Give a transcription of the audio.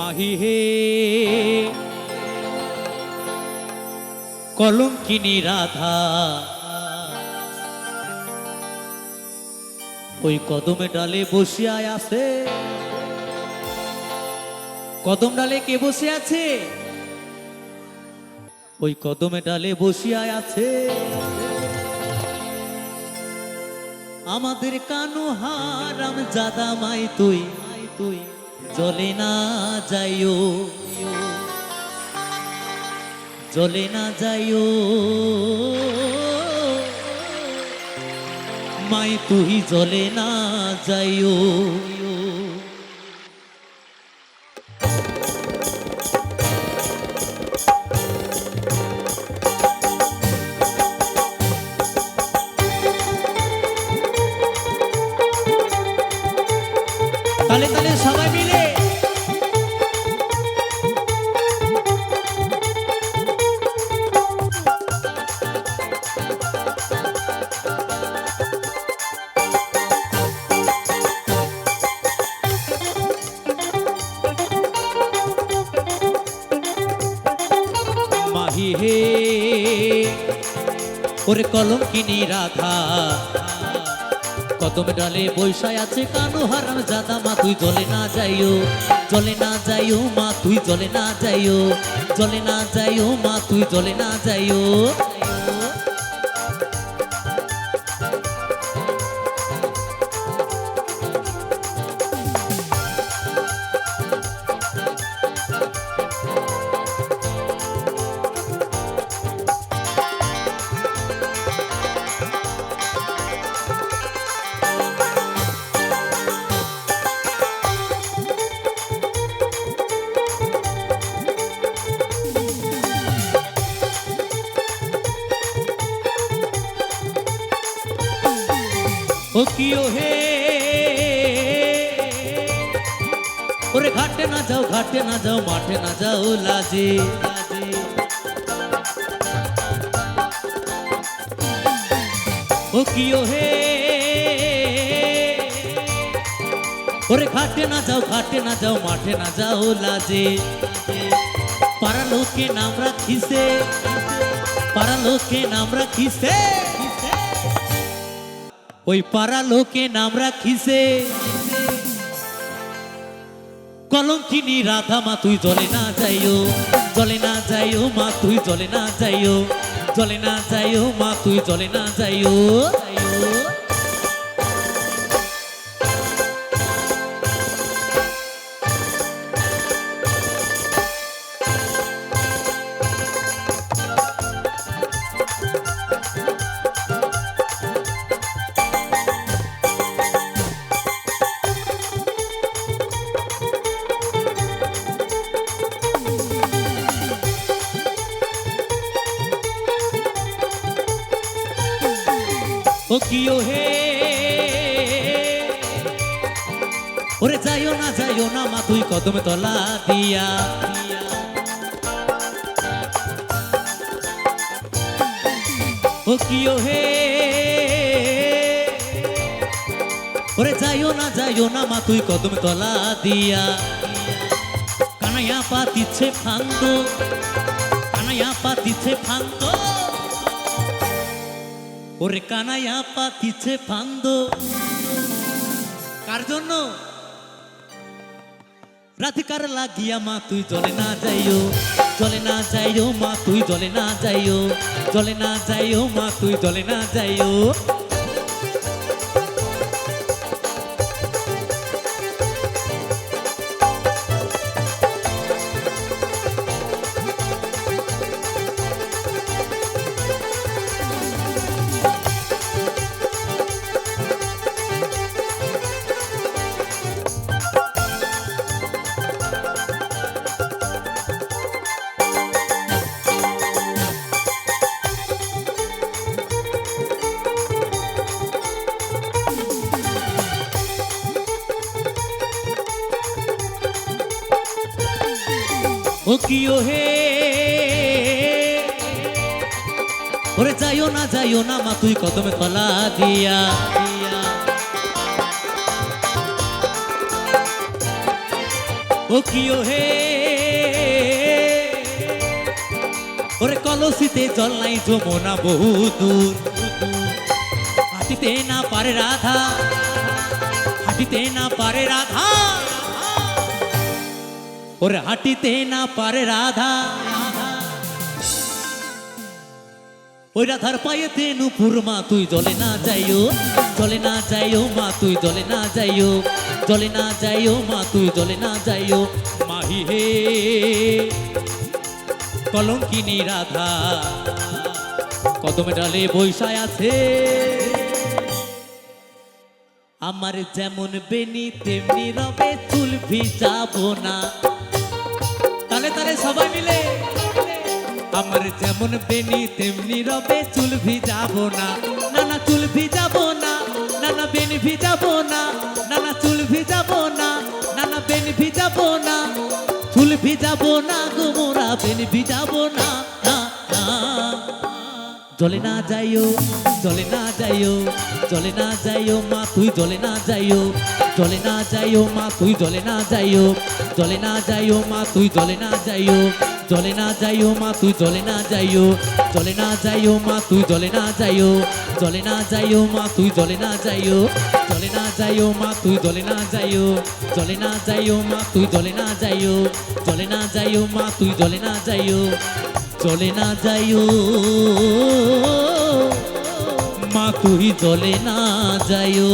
মাহি হে কলঙ্কিনী রাধা, ওই কদমে ডালে বসিয়ায় আছে। কদম ডালে কে বসে আছে? ওই কদমে ডালে বসিয়ায় আছে। আমাদের কানু হারাম জাদা মাই তুই তুই। চলে না যাইও। জ্বলে না যাইও। মাই তুই জ্বলে না যাইও। ওরে কলঙ্কিনী রাধা। কদম ডালে বৈশায় আছে কানু হারাম জাদা, মা তুই জলে না যাইও, জলে না যাইও, মা তুই জলে না যাইও, জলে না যাইও, মা তুই জলে না যাইও। কিও হে ওরে ঘাটে না যাও ঘাটে না যাও মাঠে না যাও লাজে লাজে ও কিও হে ওরে ঘাটে না যাও ঘাটে না যাও মাঠে না যাও লাজে পাড়া লোকে নাম রাখিছে পাড়া লোকে নাম রাখিছে ওই পাড়া লোকে নাম রাখিছে। কলঙ্কিনি রাধা মা, তুই জলে না যাইও, জলে না যাইও মা, তুই জলে না যাইও, জলে না যাইও মা, তুই জলে না যাইও ও কিও হে? ওরে যাইও না যাইও না মা তুই কদমে তলা দিয়া। ও কিও হে? ওরে যাইও না যাইও না মা তুই কদমে তলা দিয়া। কানাইয়া পাতিছে ফান্দ কানাইয়া পাতিছে ফান্দ ওরে কানাইয়া পাতিছে ফান্দ। কার জন্য? রাধিকার লাগিয়া মা, তুই জলে না যাইও। জলে না যাইও মা, তুই জলে না যাইও। জলে না যাইও মা, তুই জলে না যাইও। ও কিও হে। ওরে যাইও না যাইও না মা, তুই কদমে তলা দিয়া। দিয়া। ও কিও হে। ওরে কলসিতে জল নাই, যমুনা বহু দূর। হাঁটিতে না পারে রাধা, হাঁটিতে না পারে রাধা। ওরে হাঁটিতে না পারে রাধা ওই রাধার পায়েতে নুপুর মা তুই জলে না যাইও জলে না যাইও মা তুই জলে না যাইও জলে না যাইও মা তুই জলে না যাইও মাহি হে কলঙ্কিনী রাধা কদমে ডালে বৈশায় আছে আমার যেমন বেনি, তেমনি রবে চুল ভিজাবো না। তালে তালে সবাই মিলে। আমার যেমন বেনি, তেমনি রবে চুল ভিজাবো না। না না চুল ভিজাবো না না না বেনি ভিজাবো না না না চুল ভিজাবো না না না বেনি ভিজাবো না। চুল ভিজাবো না গো মোরা, বেনি ভিজাবো না। জলে না যাইও, জলে না যাইও। জলে না যাইও মা তুই জলে না যাইও জলে না যাইও মা তুই জলে না যাইও জলে না যাইও মা তুই জলে না যাইও জলে না যাইও মা তুই জলে না যাইও জলে না যাইও মা তুই জলে না যাইও জলে না যাইও মা তুই জলে না যাইও জলে না যাইও মা তুই জলে না যাইও জলে না যাইও মা তুই জলে না যাইও জলে না যাইও মা তুই জলে না যাইও চলে না যাইও মা তুই দলে না যাইও।